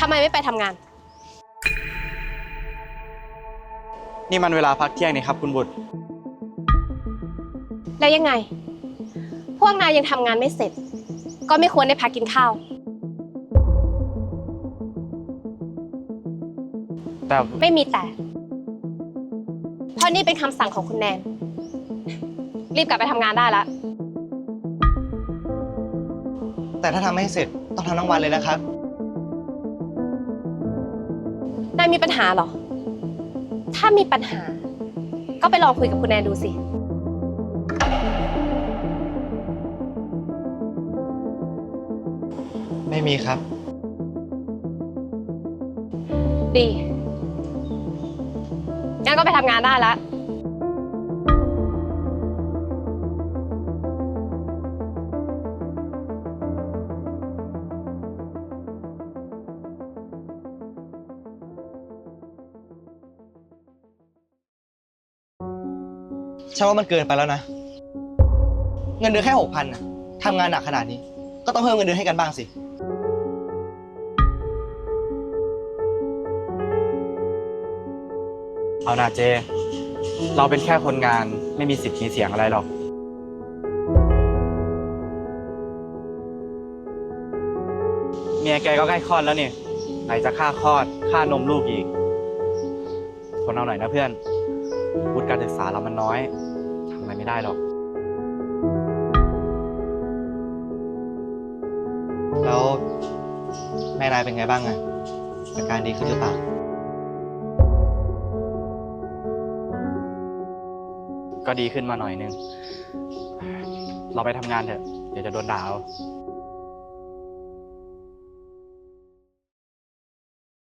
ทำไมไม่ไปทำงาน นี่มันเวลาพักเที่ยงนี่ครับคุณบุตร แล้วยังไง พวกนายยังทำงานไม่เสร็จ ก็ไม่ควรได้พักกินข้าว แต่ไม่มีแต่ เพราะนี่เป็นคำสั่งของคุณแนน รีบกลับไปทำงานได้ละ แต่ถ้าทำไม่เสร็จต้องทำทั้งวันเลยนะครับ นายมีปัญหาเหรอ ถ้ามีปัญหา ก็ไปลองคุยกับคุณแนนดูสิ ไม่มีครับ ดี งั้นก็ไปทำงานได้ละ ฉันว่ามันเกินไปแล้วนะ เงินเดือนแค่หกพันนะทำงานหนักขนาดนี้ ก็ต้องเพิ่มเงินเดือนให้กันบ้างสิ เอานาเจ เราเป็นแค่คนงานไม่มีสิทธิ์มีเสียงอะไรหรอก เมียแกก็ใกล้คลอดแล้วนี่ ไหนจะค่าคลอด ค่านมลูกอีก ทนเอาหน่อยนะเพื่อน วุฒิการศึกษาเรามันน้อยทำอะไรไม่ได้หรอก แล้วแม่นายเป็นไงบ้างอะอาการดีขึ้นหรือเปล่า ก็ดีขึ้นมาหน่อยนึง เราไปทำงานเถอะ เดี๋ยวจะโดนด่าเอา